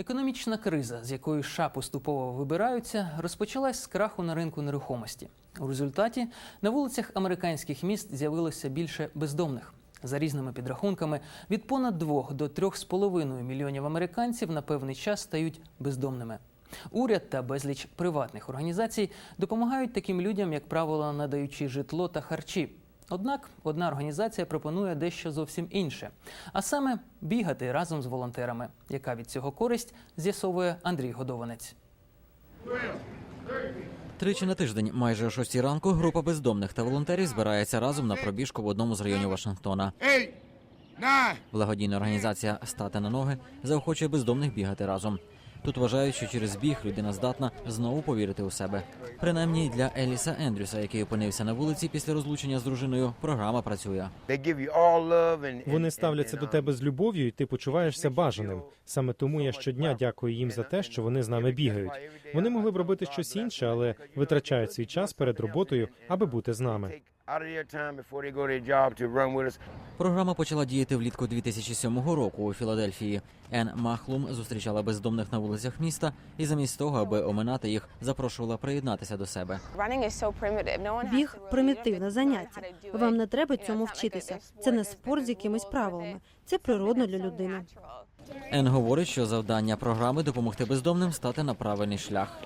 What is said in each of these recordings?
Економічна криза, з якою США поступово вибираються, розпочалась з краху на ринку нерухомості. У результаті на вулицях американських міст з'явилося більше бездомних. За різними підрахунками, від понад 2 до 3,5 мільйонів американців на певний час стають бездомними. Уряд та безліч приватних організацій допомагають таким людям, як правило, надаючи житло та харчі. Однак одна організація пропонує дещо зовсім інше, а саме бігати разом з волонтерами. Яка від цього користь з'ясовує Андрій Годованець. Тричі на тиждень, майже о 6 ранку, група бездомних та волонтерів збирається разом на пробіжку в одному з районів Вашингтона. Благодійна організація Стати на ноги заохочує бездомних бігати разом. Тут вважають, що через біг людина здатна знову повірити у себе. Принаймні для Еліса Ендрюса, який опинився на вулиці після розлучення з дружиною, програма працює. Вони ставляться до тебе з любов'ю, і ти почуваєшся бажаним. Саме тому я щодня дякую їм за те, що вони з нами бігають. Вони могли б робити щось інше, але витрачають свій час перед роботою, аби бути з нами. Take out of their time before they go to their job to run with us. Програма почала діяти влітку 2007 року у Філадельфії. Ен Махлум зустрічала бездомних на вулицях міста і замість того, аби оминати їх, запрошувала приєднатися до себе. Біг примітивне заняття. Вам не треба цьому вчитися. Це не спорт з якимись правилами. Це природно для людини. Ен говорить, що завдання програми допомогти бездомним стати на правильний шлях.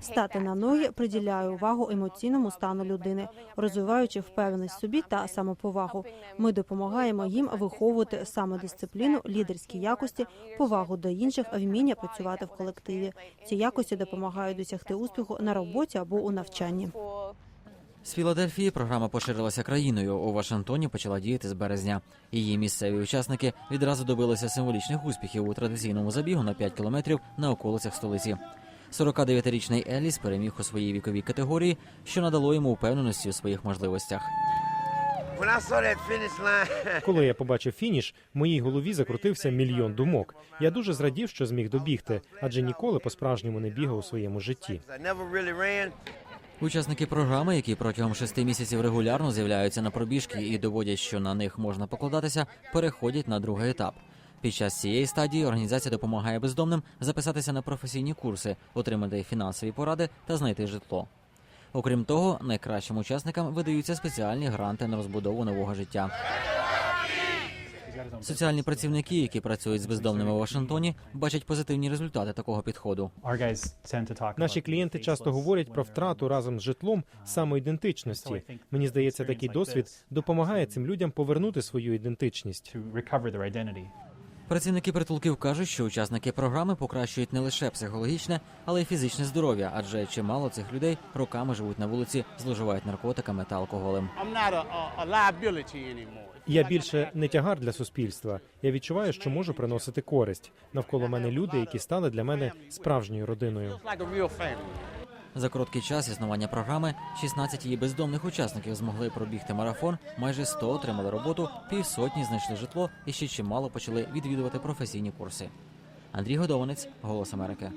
Стати на ноги приділяє увагу емоційному стану людини, розвиваючи впевненість собі та самоповагу. Ми допомагаємо їм виховувати самодисципліну, лідерські якості, повагу до інших, вміння працювати в колективі. Ці якості допомагають досягти успіху на роботі або у навчанні. З Філадельфії програма поширилася країною. У Вашингтоні почала діяти з березня. Її місцеві учасники відразу добилися символічних успіхів у традиційному забігу на 5 кілометрів на околицях столиці. 49-річний Еліс переміг у своїй віковій категорії, що надало йому впевненості у своїх можливостях. Коли я побачив фініш, в моїй голові закрутився мільйон думок. Я дуже зрадів, що зміг добігти, адже ніколи по-справжньому не бігав у своєму житті. Учасники програми, які протягом шести місяців регулярно з'являються на пробіжки і доводять, що на них можна покладатися, переходять на другий етап. Під час цієї стадії організація допомагає бездомним записатися на професійні курси, отримати фінансові поради та знайти житло. Окрім того, найкращим учасникам видаються спеціальні гранти на розбудову нового життя. Соціальні працівники, які працюють з бездомними у Вашингтоні, бачать позитивні результати такого підходу. Наші клієнти часто говорять про втрату разом з житлом самоідентичності. Мені здається, такий досвід допомагає цим людям повернути свою ідентичність. Працівники притулків кажуть, що учасники програми покращують не лише психологічне, але й фізичне здоров'я, адже чимало цих людей роками живуть на вулиці, зловживають наркотиками та алкоголем. Я більше не тягар для суспільства. Я відчуваю, що можу приносити користь. Навколо мене люди, які стали для мене справжньою родиною. За короткий час існування програми 16 її бездомних учасників змогли пробігти марафон, майже 100 отримали роботу, півсотні знайшли житло і ще чимало почали відвідувати професійні курси. Андрій Годованець, Голос Америки.